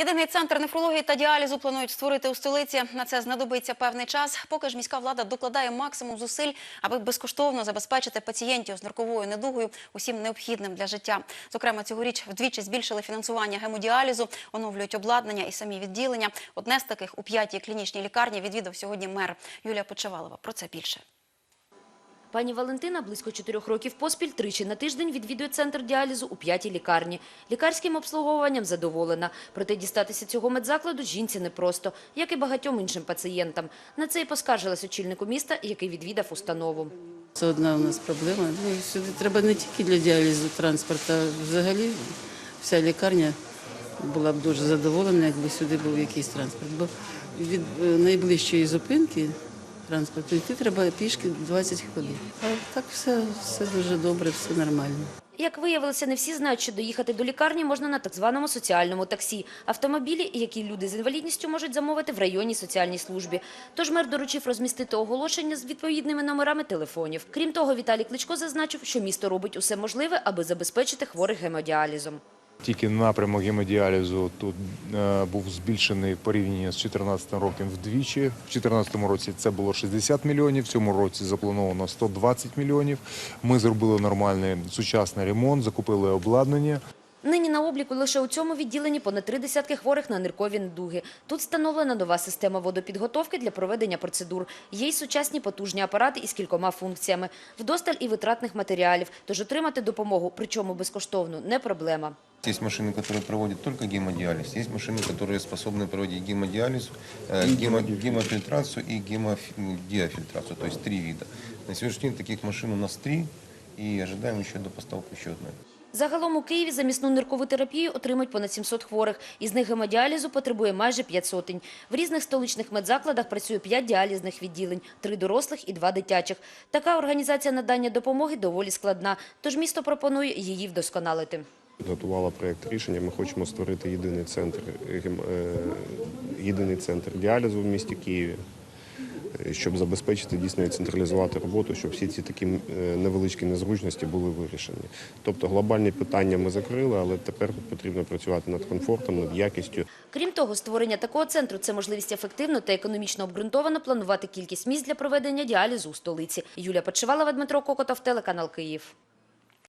Єдиний центр нефрології та діалізу планують створити у столиці. На це знадобиться певний час. Поки ж міська влада докладає максимум зусиль, аби безкоштовно забезпечити пацієнтів з нарковою недугою усім необхідним для життя. Зокрема, цьогоріч вдвічі збільшили фінансування гемодіалізу, оновлюють обладнання і самі відділення. Одне з таких у п'ятій клінічній лікарні відвідав сьогодні мер Юлія Почевалова. Про це більше. Пані Валентина близько чотирьох років поспіль тричі на тиждень відвідує центр діалізу у п'ятій лікарні. Лікарським обслуговуванням задоволена. Проте дістатися цього медзакладу жінці непросто, як і багатьом іншим пацієнтам. На це й поскаржилась очільнику міста, який відвідав установу. Це одна у нас проблема. Ну, сюди треба не тільки для діалізу транспорту, а взагалі вся лікарня була б дуже задоволена, якби сюди був якийсь транспорт. Бо від е, найближчої зупинки транспорту йти треба пішки 20 хвилин. А так все, все дуже добре, все нормально. Як виявилося, не всі знають, що доїхати до лікарні можна на так званому соціальному таксі. Автомобілі, які люди з інвалідністю можуть замовити в районній соціальній службі. Тож мер доручив розмістити оголошення з відповідними номерами телефонів. Крім того, Віталій Кличко зазначив, що місто робить усе можливе, аби забезпечити хворих гемодіалізом. Тільки напрямок гемодіалізу тут е, був збільшений порівняно з 2014 роком вдвічі. В 2014 році це було 60 мільйонів, в цьому році заплановано 120 мільйонів. Ми зробили нормальний сучасний ремонт, закупили обладнання. Нині на обліку лише у цьому відділенні понад три десятки хворих на ниркові недуги. Тут встановлена нова система водопідготовки для проведення процедур. Є й сучасні потужні апарати із кількома функціями. Вдосталь і витратних матеріалів. Тож отримати допомогу, причому безкоштовну, не проблема. Есть машины, которые проводят только гемодиализ, есть машины, которые способны проводить гемодиализ, э, гемо, гемофильтрацию и гемодиафильтрацию, то есть три вида. На сегодняшний день таких машин у нас три, и ожидаем еще до поставки еще одной. Загалом у Києві замісну ниркову терапію отримують понад 700 хворих. Із них гемодіалізу потребує майже 5 сотень. В різних столичних медзакладах працює 5 діалізних відділень, 3 дорослих і 2 дитячих. Така організація надання допомоги доволі складна, тож місто пропонує її вдосконалити. Готувала проєкт рішення. Ми хочемо створити єдиний центр, е, єдиний центр діалізу в місті Києві, щоб забезпечити дійсно і централізувати роботу, щоб всі ці такі е, невеличкі незручності були вирішені. Тобто глобальні питання ми закрили, але тепер потрібно працювати над комфортом, над якістю. Крім того, створення такого центру – це можливість ефективно та економічно обґрунтовано планувати кількість місць для проведення діалізу у столиці. Юлія Почевалова, Дмитро Кокотов, телеканал Київ.